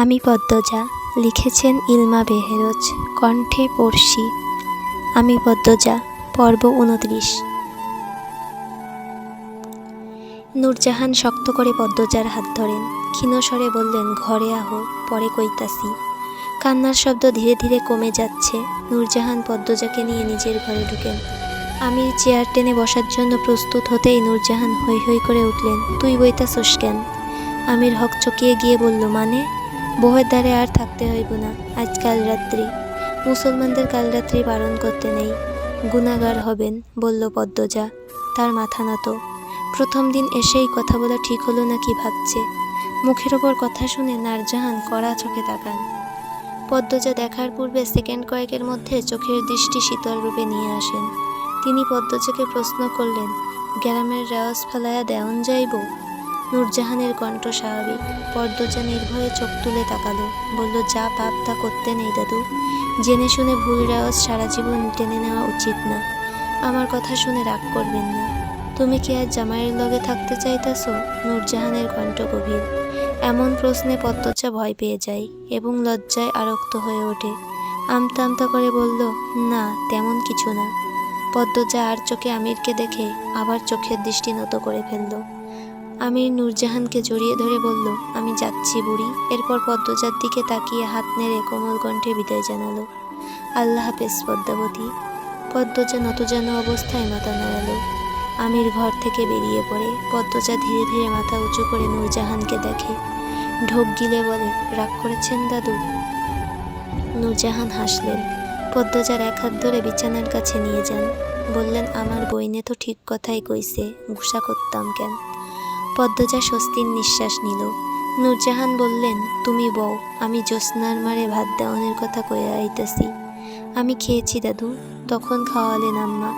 আমি পদ্মজা, লিখেছেন ইলমা বেহেরোজ, কণ্ঠে পড়শি। আমি পদ্মজা, পর্ব উনত্রিশ নূরজাহান শক্ত করে পদ্মজার হাত ধরেন। ক্ষীণস্বরে বললেন, ঘরে আহো, পরে কইতাসি কান্নার শব্দ ধীরে ধীরে কমে যাচ্ছে। নূরজাহান পদ্মজাকে নিয়ে নিজের ঘরে ঢুকেন। আমির চেয়ার টেনে বসার জন্য প্রস্তুত হতেই নূরজাহান হৈ হৈ করে উঠলেন। তুই বইতাছস কেন? আমির হক চকিয়ে গিয়ে বলল মানে? বউয়ের দ্বারে আর থাকতে হইব না, আজ কাল রাত্রি। মুসলমানদের কাল রাত্রি বারণ করতে নেই। গুণাগার হবেন, বলল পদ্মজা, তার মাথা নত। প্রথম দিন এসেই কথা বলা ঠিক হলো না কি ভাবছে। মুখের ওপর কথা শুনে নারজাহান কড়া চোখে তাকান। পদ্মজা দেখার পূর্বে সেকেন্ড কয়েকের মধ্যে চোখের দৃষ্টি শীতল রূপে নিয়ে আসেন। তিনি পদ্মজাকে প্রশ্ন করলেন, গ্রামের রেওয়াজ ফেলায়া দেওয়ান যাইব? নূরজাহানের কণ্ঠ স্বাভাবিক। পদ্মজা নির্ভয়ে চোখ তুলে তাকালো। বলল, যা পাপ, তা করতে নেই দাদু। জেনে শুনে ভুল রেওয়াজ সারা জীবন টেনে নেওয়া উচিত না। আমার কথা শুনে রাগ করবেন না। তুমি কি আজ জামাইয়ের লগে থাকতে চাইতাছো? নূরজাহানের কণ্ঠ গভীর। এমন প্রশ্নে পদ্মজা ভয় পেয়ে যায় এবং লজ্জায় আরক্ত হয়ে ওঠে। আমতা আমতা করে বলল, না, তেমন কিছু না। পদ্মজা আর চোখে আমিরকে দেখে আবার চোখের দৃষ্টি নত করে ফেলল। আমির নূরজাহানকে জড়িয়ে ধরে বলল, আমি যাচ্ছি বুড়ি। এরপর পদ্মজার দিকে তাকিয়ে হাত নেড়ে কোমল কণ্ঠে বিদায় জানালো, আল্লাহ হাফেজ, পদ্মাবতী। পদ্মজা নত যেন অবস্থায় মাথা নাড়ালো। আমির ঘর থেকে বেরিয়ে পড়ে, পদ্মজা ধীরে ধীরে মাথা উঁচু করে নূরজাহানকে দেখে, ঢোক গিলে বলে, রাগ করেছেন দাদু? নূরজাহান হাসলেন, পদ্মজার এক হাত ধরে বিছানার কাছে নিয়ে যান। বললেন, আমার বইনে তো ঠিক কথাই কইছে, গুসা করতাম কেন? পদ্মজা স্বস্তির নিঃশ্বাস নিল। নূরজাহান বললেন, তুমি বউ, আমি জ্যোৎস্নার মারে ভাত দেওয়ানের কথা কয়ে আইতাছি। আমি খেয়েছি দাদু, তখন খাওয়ালেন আম্মা।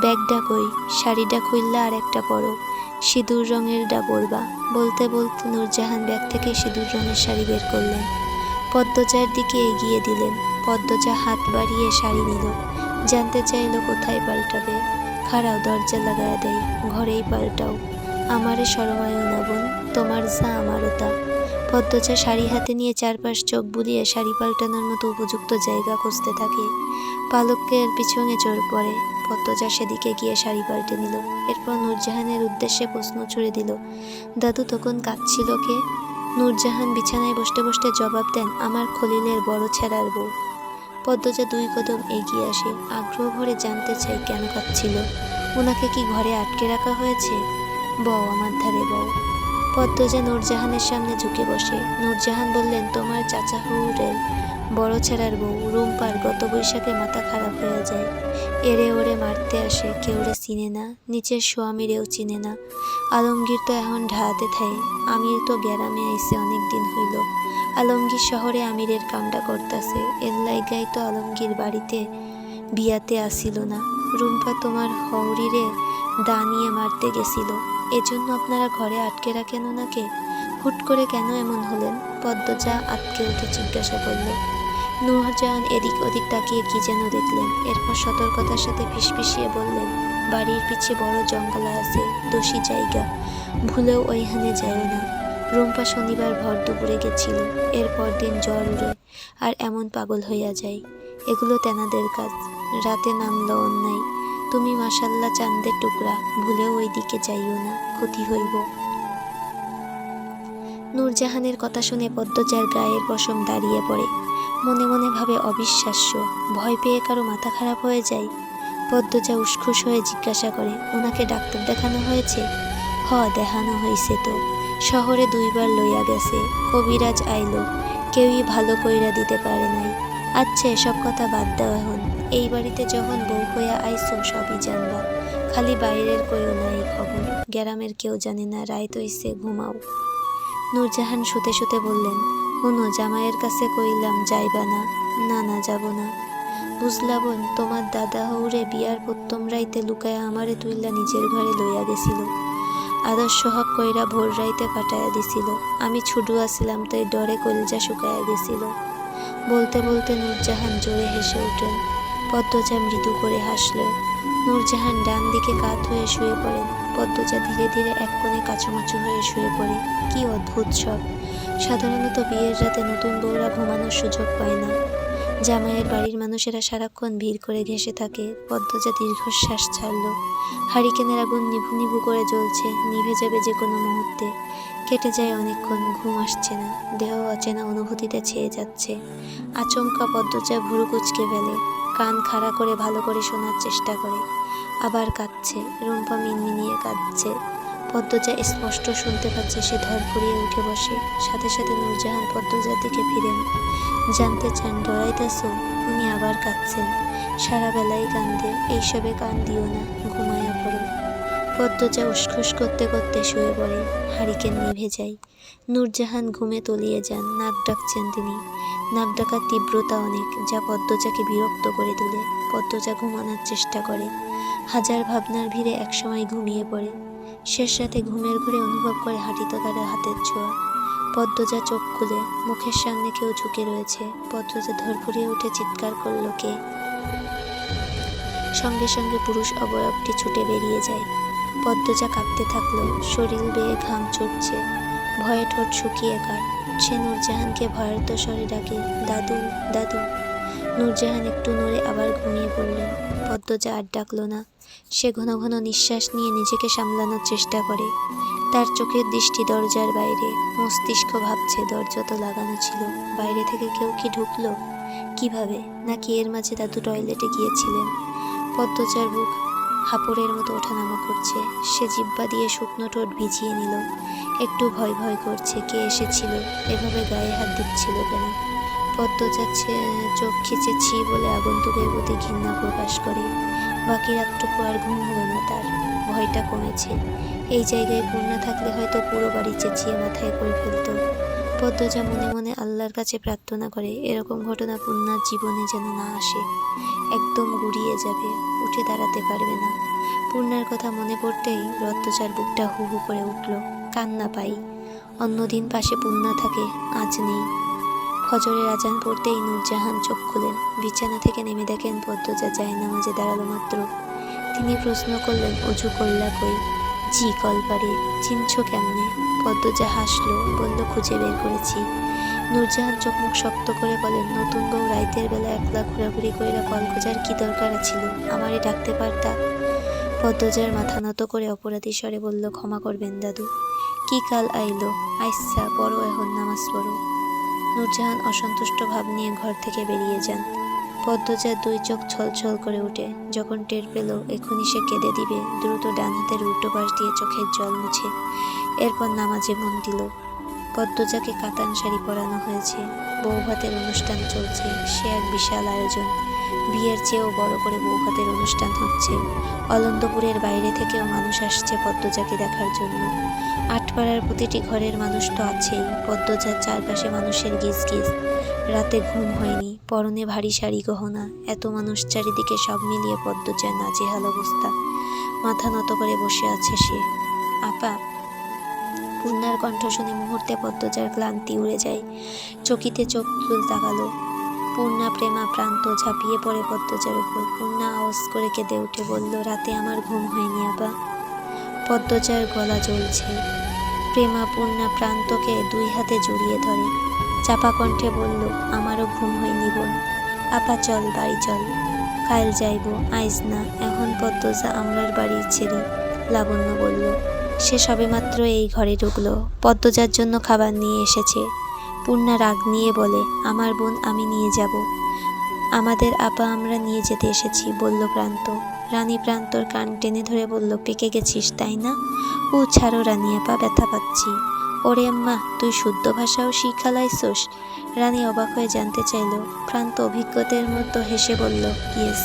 ব্যাগটা কই? শাড়িটা খুললা আর একটা পরো। সিঁদুর রঙের ডা পরবা। বলতে বলতে নূরজাহান ব্যাগ থেকে সিঁদুর রঙের শাড়ি বের করলেন। পদ্মজার দিকে এগিয়ে দিলেন। পদ্মজা হাত বাড়িয়ে শাড়ি নিল। জানতে চাইল কোথায় পাল্টাবে। খাড়াও দরজা লাগায়া দেয়। ঘরেই পাল্টাও। আমারে সরমায়ও না বোন, তোমার যা আমারও তা। পদ্মজা শাড়ি হাতে নিয়ে চারপাশ চোখ বুলিয়ে শাড়ি পাল্টানোর মতো উপযুক্ত জায়গা খুঁজতে থাকে। পালককে পালকের পিছনে চড় পড়ে, পদ্মজা সেদিকে গিয়ে শাড়ি পাল্টে নিল। এরপর নূরজাহানের উদ্দেশ্যে প্রশ্ন ছুড়ে দিল, দাদু তখন কাঁদছিল কে? নূরজাহান বিছানায় বসতে বসতে জবাব দেন, আমার খলিলের বড় ছেঁড়ার বউ। পদ্মজা দুই কদম এগিয়ে আসে, আগ্রহ ভরে জানতে চাই কেন কাঁদছিল। ওনাকে কি ঘরে আটকে রাখা হয়েছে? বউ আমার ধারে বউ। পদ্মজা নূরজাহানের সামনে ঝুঁকে বসে। নূরজাহান বললেন, তোমার চাচা হুরের বড় ছেড়ার বউ। রুম্পার গত বৈশাখে মাথা খারাপ হয়ে যায়। এরে ওরে মারতে আসে, কেউ রে চিনে না। নিচের স্বামীরেও চিনে না। আলমগীর তো এখন ঢাতে থাই। আমির তো গ্যারামে আইসে অনেক দিন হইল। আলমগীর শহরে আমিরের কামটা করতাছে। এর লাইগাই তো আলমগীর বাড়িতে বিয়াতে আসিল না। রুম্পা তোমার হৌরিরে দা নিয়ে মারতে গেছিল। এজন্য আপনারা ঘরে আটকে রাখেন ওনাকে। হুট করে কেন এমন হলেন? পদ্মজা আটকে উঠে জিজ্ঞাসা করল, নূরজাহান এদিক ওদিক তাকিয়ে কি যেন দেখলেন? এরপর সতর্কতার সাথে ফিসফিসিয়ে বললেন, বাড়ির পিছে বড় জঙ্গল আছে, দোষী জায়গা। ভুলেও ওইখানে যায় না। রুম্পা শনিবার ভর দুপুরে গেছিল, এরপর দিন জ্বর উড়ে আর এমন পাগল হইয়া যায়। এগুলো তেনাদের কাজ। রাতে নামলো অন্যায়। তুমি মাসাল্লা চান্দের টুকরা, ভুলেও ওই দিকে যাইও না, ক্ষতি হইব। নূরজাহানের কথা শুনে পদ্মজার গায়ের পশম দাঁড়িয়ে পড়ে। মনে মনে ভাবে অবিশ্বাস্য, ভয় পেয়ে কারও মাথা খারাপ হয়ে যায়। পদ্মজা উসখুস হয়ে জিজ্ঞাসা করে, ওনাকে ডাক্তার দেখানো হয়েছে? হ, দেখানো হয়েছে তো। শহরে দুইবার লইয়া গেছে, কবিরাজ আইল। কেউই ভালো কইরা দিতে পারে নাই। আচ্ছা এসব কথা বাদ দেওয়া হন এই বাড়িতে যখন বউ হইয়া আইসো সবই জানবা খালি বাইরের কইও না এই খবর গ্রামের কেউ জানে না, রায় তৈছে ঘুমাও। নূরজাহান শুতে শুতে বললেন, হুনো, জামাইয়ের কাছে কইলাম, যাইবা না। না না, যাব না। বুঝলা বোন তোমার দাদা হৌরে বিয়ার প্রত্যম রাইতে লুকায়া আমারে তুইলা নিজের ঘরে লইয়া গেছিল। আদর্শ হক কইরা ভোর রাইতে পাঠাইয়া দিছিল। আমি ছুডু আসিলাম, তাই ডরে কলজা শুকাইয়া গেছিল। বলতে বলতে নূরজাহান জোরে হেসে ওঠেন পদ্মজা মৃদু করে হাসলেন নূরজাহান ডান দিকে কাত হয়ে শুয়ে পড়েন পদ্মজা ধীরে ধীরে এক কোণে কাছুমাচু হয়ে শুয়ে পড়ে। কি অদ্ভুত সব। সাধারণত বিয়ের রাতে নতুন বউরা ঘুমানোর সুযোগ পায় না। জামাইয়ের বাড়ির মানুষেরা সারাক্ষণ ভিড় করে ঘেঁষে থাকে। পদ্মজা দীর্ঘশ্বাস ছাড়ল। হারিকেনের আগুন নিভু নিভু করে জ্বলছে, নিভে যাবে যে কোনো মুহূর্তে। কেটে যায় অনেকক্ষণ, ঘুম আসছে না। দেহ অচেনা অনুভূতিতে ছেয়ে যাচ্ছে। আচমকা পদ্মজা ভুরু কুচকে ফেলে। কান খাড়া করে ভালো করে শোনার চেষ্টা করে। আবার কাঁদছে, রুম্পা মিনমিনিয়ে কাঁদছে। পদ্মজা স্পষ্ট শুনতে পাচ্ছে, সে ধর করিয়ে উঠে বসে। সাথে সাথে নূরজাহান পদ্মজার দিকে ফিরেন। জানতে চান, ডরাইতেছ? উনি আবার কাঁদছেন। সারা বেলায় কান্দে, এইসবে কান দিও না ঘুমায়া পড়ো। পদ্মজা উসখুস করতে করতে শুয়ে পড়ে। হারিকেন নিভে যায়। নূরজাহান ঘুমে তলিয়ে যান। নাক ডাকছেন তিনি। নাক ডাকার তীব্রতা অনেক, যা পদ্মজাকে বিরক্ত করে তোলে। পদ্মজা ঘুমানোর চেষ্টা করে। হাজার ভাবনার ভিড়ে একসময় ঘুমিয়ে পড়ে। শেষ রাতে ঘুমের ঘুরে অনুভব করে হাঁটিতে তার হাতের ছোঁয়া। পদ্মজা চোখ খুলে, মুখের সামনে কেউ ঝুঁকে রয়েছে। পদ্মজা ধরফড়িয়ে উঠে চিৎকার করল, কে? সঙ্গে সঙ্গে পুরুষ অবয়বটি ছুটে বেরিয়ে যায়। পদ্মজা কাঁপতে থাকল, শরীর বেয়ে ঘাম ছুটছে ভয়ে ঠোঁট শুকিয়ে কাট সে নূরজাহানকে ভয়ার্ত স্বরে ডাকে, দাদু দাদু। নূরজাহান একটু নড়ে আবার ঘুমিয়ে পড়লেন পদ্মজা আর ডাকলো না। সে ঘন ঘন নিঃশ্বাস নিয়ে নিজেকে সামলানোর চেষ্টা করে। তার চোখের দৃষ্টি দরজার বাইরে। মস্তিষ্ক ভাবছে দরজা তো লাগানো ছিল। বাইরে থেকে কেউ কি ঢুকলো? কীভাবে? নাকি এর মাঝে দাদু টয়লেটে গিয়েছিলেন? পদ্মজার বুক হাপড়ের মতো ওঠানামা করছে। সে জিব্বা দিয়ে শুকনো ঠোঁট ভিজিয়ে নিল। একটু ভয় ভয় করছে কে এসেছিল, এভাবে গায়ে হাত দিচ্ছিল কেন? পদ্ম যাচ্ছে চোখ খিচেছি বলে আগন্তুকের প্রতি ঘৃণা প্রকাশ করে। বাকি রাতটুকু আর ঘুম হলো না তার। ভয়টা কমেছে। এই জায়গায় পূর্ণা থাকলে হয়তো পুরো বাড়ি চেঁচিয়ে মাথায় করে ফেলতো। পদ্মজা মনে মনে আল্লাহর কাছে প্রার্থনা করে, এরকম ঘটনা পূর্ণার জীবনে যেন না আসে। একদম গুড়িয়ে যাবে, উঠে দাঁড়াতে পারবে না। পূর্ণার কথা মনে পড়তেই রত্তচার বুকটা হু হু করে উঠল। কান্না পাই। অন্যদিন পাশে পূর্ণা থাকে, আজ নেই। ফজরের আজান পড়তেই নূরজাহান চোখ খুলেন। বিছানা থেকে নেমে দেখেন পদ্মজা যায় নামাজে দাঁড়াল মাত্র। তিনি প্রশ্ন করলেন অজু করলা কই? জি কলপারে চিনছ কেমনে? পদ্মজা হাসলো বলল খুঁজে বের করেছি। নূরজাহান চোখ মুখ শক্ত করে বলেন নতুন বউ রাইতের বেলা একলা ঘোরাঘুরি কইরা কল খোঁজার কি দরকার ছিল আমারে ডাকতে পারতা? পদ্মজার মাথা নত করে অপরাধী স্বরে বলল, ক্ষমা করবেন দাদু। কি কাল আইলো? আইসা, পড়ো এখন নামাজ পড়ো। নূরজাহান অসন্তুষ্ট ভাব নিয়ে ঘর থেকে বেরিয়ে যান। পদ্মজার দুই চোখ ছলছল করে ওঠে। যখন টের পেল, এখনই সে কেঁদে দিবে। দ্রুত ডান হাতের উল্টো পাশ দিয়ে চোখের জল মুছে। এরপর নামাজে মন দিল। পদ্মজাকে কাতান শাড়ি পরানো হয়েছে। বৌভাতের অনুষ্ঠান চলছে। সে এক বিশাল আয়োজন। বিয়ের চেয়েও বড় করে বৌভাতের অনুষ্ঠান হচ্ছে। অলন্দপুরের বাইরে থেকেও মানুষ আসছে পদ্মজাকে দেখার জন্য। আটপাড়ার প্রতিটি ঘরের মানুষ তো আছেই। পদ্মজার চারপাশে মানুষের গিজ গিজ রাতে ঘুম হয়নি, পরনে ভারী শাড়ি গহনা, এত মানুষ চারিদিকে সব মিলিয়ে পদ্মজার নাজেহাল অবস্থা। মাথা নত করে বসে আছে সে। আপা পূর্ণার কণ্ঠ শুনে মুহূর্তে পদ্মজার ক্লান্তি উড়ে যায়। চকিতে চোখ তুল তাকালো। পূর্ণা প্রেমা প্রান্ত ঝাঁপিয়ে পড়ে পদ্মজার উপর। পূর্ণা আওয়াজ করে কেঁদে উঠে বলল, রাতে আমার ঘুম হয়নি, আপা। পদ্মজার গলা জ্বলছে। প্রেমা পূর্ণা প্রান্তকে দুই হাতে জড়িয়ে ধরে। চাপা কণ্ঠে বলল, আমারও ঘুম হয়নি বোন। আপা চল, বাড়ি চল। কাল যাইব আইজ না। এখন পদ্মজা আমরার বাড়ির ছেড়ে লাবণ্য বলল, সে সবেমাত্র এই ঘরে ঢুকলো। পদ্মজার জন্য খাবার নিয়ে এসেছে। পূর্ণা রাগ নিয়ে বলে, আমার বোন, আমি নিয়ে যাব। আমাদের আপা আমরা নিয়ে যেতে এসেছি, বলল প্রান্ত। রানী প্রান্তর কান টেনে ধরে বলল, পেকে গেছিস, তাই না? ও, ছাড়ো রানী আপা, ব্যথা পাচ্ছি। ওরে আম্মা, তুই শুদ্ধ ভাষাও শিখালাইছোস? রানী অবাক হয়ে জানতে চাইল প্রান্ত অভিজ্ঞতার মতো হেসে বলল, ইয়েস।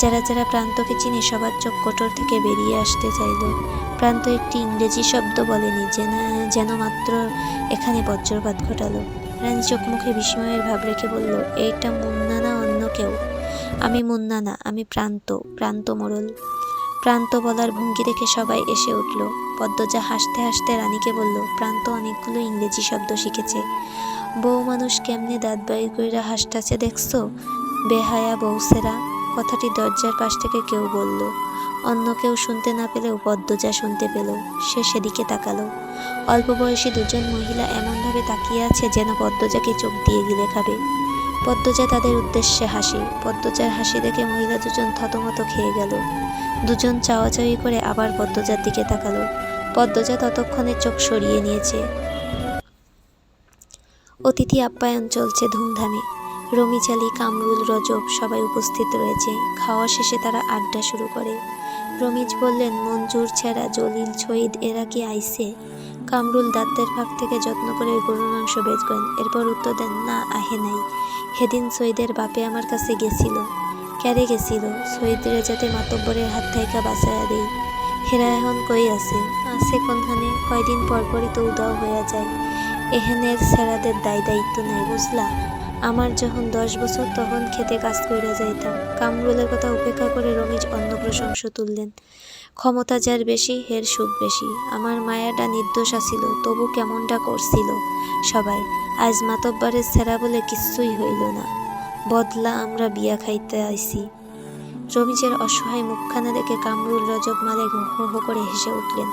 যারা যারা প্রান্তকে চিনে সবার চোখ কোটর থেকে বেরিয়ে আসতে চাইল। প্রান্ত একটি ইংরেজি শব্দ বলেনি, যেন যেন মাত্র এখানে বজ্রপাত ঘটালো। রানী চোখ মুখে বিস্ময়ের ভাব রেখে বলল, এইটা মুন্না না অন্য কেউ? আমি মুন্না না, আমি প্রান্ত প্রান্ত মোড়ল। প্রান্ত বলার ভঙ্গি দেখে সবাই এসে উঠল। পদ্মজা হাসতে হাসতে রানীকে বলল, প্রান্ত অনেকগুলো ইংরেজি শব্দ শিখেছে। বউ মানুষ কেমনে দাঁত বাড়ি কইরা হাসটাছে দেখছ? বেহায়া বউসেরা। কথাটি দরজার পাশ থেকে কেউ বলল। অন্য কেউ শুনতে না পেলেও পদ্মজা শুনতে পেল। সে সেদিকে তাকালো। অল্প বয়সী দুজন মহিলা এমনভাবে তাকিয়ে আছে যেন পদ্মজাকে চোখ দিয়ে গিলে খাবে। পদ্মজা তাদের উদ্দেশ্যে হাসি। পদ্মজার হাসি দেখে মহিলা দুজন থতমত খেয়ে গেল। দুজন চাওয়াচাওয়ি করে আবার পদ্মজার দিকে তাকালো। পদ্মজা ততক্ষণে চোখ সরিয়ে নিয়েছে। অতিথি আপ্যায়ন চলছে ধুমধামে। রমিচালি কামরুল, রজব সবাই উপস্থিত রয়েছে। খাওয়া শেষে তারা আড্ডা শুরু করে। রমিজ বললেন, মঞ্জুর, ছেঁড়া, জলিল, শহীদ, এরা কি আইসে কামরুল দাঁতের ফাঁক থেকে যত্ন করে গরুর মাংস বেচ করেন। এরপর উত্তর দেন, না, আহে নাই। সেদিন সৈদের বাপে আমার কাছে গেছিল। ক্যারে গেছিল সৈদ রেজাতে মাতব্বরের হাত থাইকা বাঁচাইয়া দেই। হেরা এখন কই আছে। আছে কোনখানে কয়দিন পর পরই তো উদাও হইয়া যায়। এহেনের ছেড়াদের দায় দায়িত্ব নাই বুঝলা আমার যখন দশ বছর তখন খেতে কাজ করে যাইতাম কামরুলের কথা উপেক্ষা করে রমিজ অন্য প্রশংস তুললেন। ক্ষমতা যার বেশি হের সুখ বেশি আমার মায়াটা নির্দোষ আসিল তবু কেমনটা করছিল সবাই। আজ মাতব্বারের ছেঁড়া বলে কিচ্ছুই হইল না। বদলা আমরা বিয়া খাইতে আইছি। রমিজের অসহায় মুখখানা দেখে কামরুল রজব মালিক হো হো করে হেসে উঠলেন।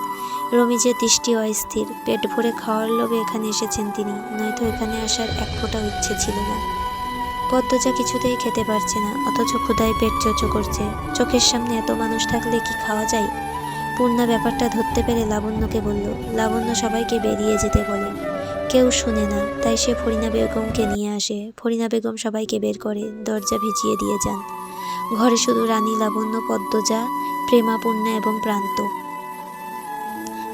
রমিজের দৃষ্টি অস্থির, পেট ভরে খাওয়ার লোভে এখানে এসেছেন তিনি, নয়তো এখানে আসার এক ফোঁটা ইচ্ছে ছিল না। পদ্মজা কিছুতেই খেতে পারছে না, অথচ ক্ষুধায় পেট চোচো করছে। চোখের সামনে এত মানুষ থাকলে কি খাওয়া যায়? পূর্ণা ব্যাপারটা ধরতে পেরে লাবণ্যকে বলল, লাবণ্য সবাইকে বেরিয়ে যেতে বলে। কেউ শোনে না, তাই সে ফরিনা বেগমকে নিয়ে আসে। ফরিনা বেগম সবাইকে বের করে, দরজা ভিজিয়ে দিয়ে যান। ঘরে শুধু রানী লাবণ্য, পদ্মজা, প্রেমা, পূর্ণা এবং প্রান্ত।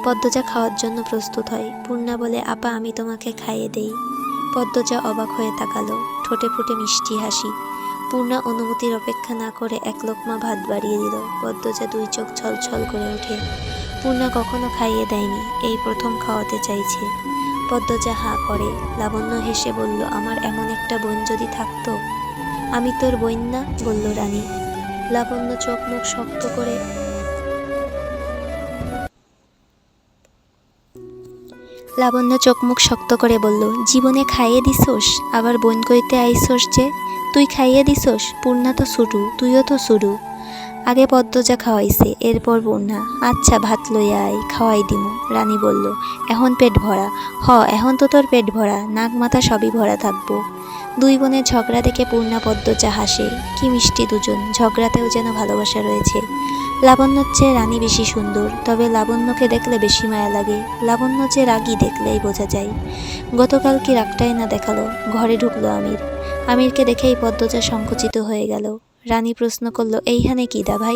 পদ্মজা খাওয়ার জন্য প্রস্তুত হয়। পূর্ণা বলে, আপা, আমি তোমাকে খাইয়ে দেই। পদ্মজা অবাক হয়ে তাকালো, ঠোঁটে ফুটে মিষ্টি হাসি। পূর্ণা অনুমতির অপেক্ষা না করে এক লোকমা ভাত বাড়িয়ে দিল। পদ্মজা দুই চোখ ছলছল করে ওঠে। পূর্ণা কখনো খাইয়ে দেয়নি, এই প্রথম খাওয়াতে চাইছে। পদ্মজা হাঁ করে, লাবণ্য হেসে বলল, আমার এমন একটা বোন যদি থাকতো, আমি তোর বোন না? বলল রানী। লাবণ্য চোখ মুখ শক্ত করে লাবণ্য চোখ মুখ শক্ত করে বলল, জীবনে খাইয়ে দিছোস? আবার বোন কইতে আইসোস যে? তুই খাইয়ে দিছোস? পূর্ণা তো শুরু, তুইও তো শুরু। আগে পদ্মজা খাওয়াইছে, এরপর পূর্ণা আচ্ছা ভাত লইয়া আয়, খাওয়াই দিমু, রানী বলল। এখন পেট ভরা। হ, এখন তো তোর পেট ভরা, নাক মাথা সবই ভরা থাকব। দুই বোনের ঝগড়া দেখে পূর্ণা পদ্মজা হাসে। কি মিষ্টি দুজন, ঝগড়াতেও যেন ভালোবাসা রয়েছে। লাবণ্যর চেয়ে রানী বেশি সুন্দর, তবে লাবণ্যকে দেখলে বেশি মায়া লাগে। লাবণ্য যে রাগী দেখলেই বোঝা যায়। গতকাল কি রাগটাই না দেখাল, ঘরে ঢুকলো আমির। আমিরকে দেখেই পদ্মজা সংকুচিত হয়ে গেল। রানী প্রশ্ন করল, এইখানে কি দা ভাই?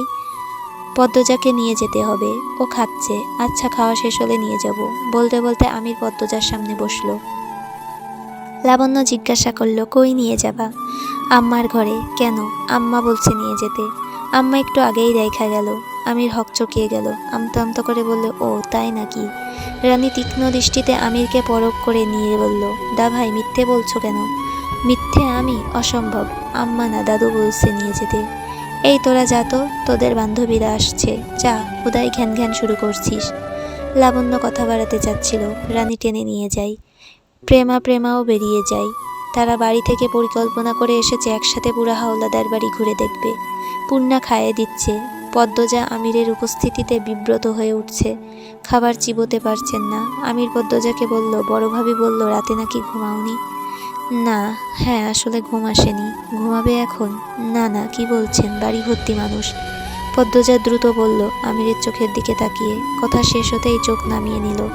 পদ্মজাকে নিয়ে যেতে হবে। ও খাচ্ছে। আচ্ছা খাওয়া শেষ হলে নিয়ে যাব। বলতে বলতে আমির পদ্মজার সামনে বসল। লাবণ্য জিজ্ঞাসা করল, কই নিয়ে যাবা? আম্মার ঘরে। কেন? আম্মা বলছে নিয়ে যেতে। আম্মা একটু আগেই দেখা গেল। আমির হক চকিয়ে গেল। আমতা আমতা করে বলল, ও, তাই নাকি? রানী তীক্ষ্ণ দৃষ্টিতে আমিরকে পরখ করে নিয়ে বলল, দা ভাই, মিথ্যে বলছো কেন? মিথ্যে আমি অসম্ভব। আম্মা না দাদু বলছে নিয়ে যেতে। এই তোরা যা তো, তোদের বান্ধবীরা আসছে। যা হুদাই ঘ্যান ঘ্যান শুরু করছিস। লাবণ্য কথা বাড়াতে চাচ্ছিল, রানী টেনে নিয়ে যাই প্রেমা প্রেমাও বেরিয়ে যায়। তারা বাড়ি থেকে পরিকল্পনা করে এসেছে, একসাথে পুরা হাওলাদার বাড়ি ঘুরে দেখবে। পূর্ণা খায়ে দিচ্ছে। পদ্মজা আমিরের উপস্থিতিতে বিব্রত হয়ে উঠছে। খাবার চিবোতে পারছেন না। আমির পদ্মজাকে বলল, বড় ভাবি বলল, রাতে নাকি ঘুমাওনি? না হ্যাঁ আসলে ঘুম আসেনি। ঘুমাবে এখন? না না, কি বলছেন? বাড়ি ভর্তি মানুষ। পদ্মজা দ্রুত বলল, আমিরের চোখের দিকে তাকিয়ে। কথা শেষ হতেই চোখ নামিয়ে নিল।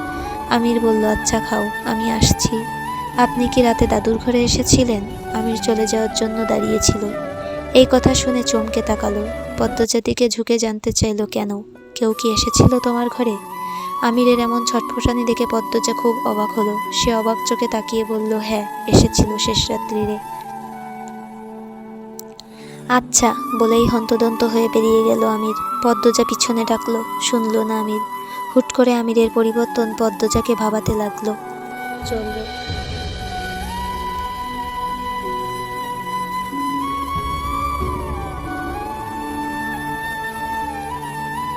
আমির বলল আচ্ছা খাও, আমি আসছি। আপনি কি রাতে দাদুর ঘরে এসেছিলেন? আমির চলে যাওয়ার জন্য দাঁড়িয়েছিল। এই কথা শুনে চমকে তাকালো। পদ্মজা দিকে ঝুঁকে জানতে চাইলো কেন? কেউ কি এসেছিল তোমার ঘরে? আমিরের এমন ছটফটানি দেখে পদ্মজা খুব অবাক হলো। সে অবাক চোখে তাকিয়ে বলল হ্যাঁ এসেছিল শেষ রাত্রিরে। আচ্ছা বলেই হন্তদন্ত হয়ে বেরিয়ে গেল আমির। পদ্মজা পিছনে ডাকলো, শুনল না আমির। হুট করে আমিরের পরিবর্তন পদ্মজাকে ভাবাতে লাগল। চলবে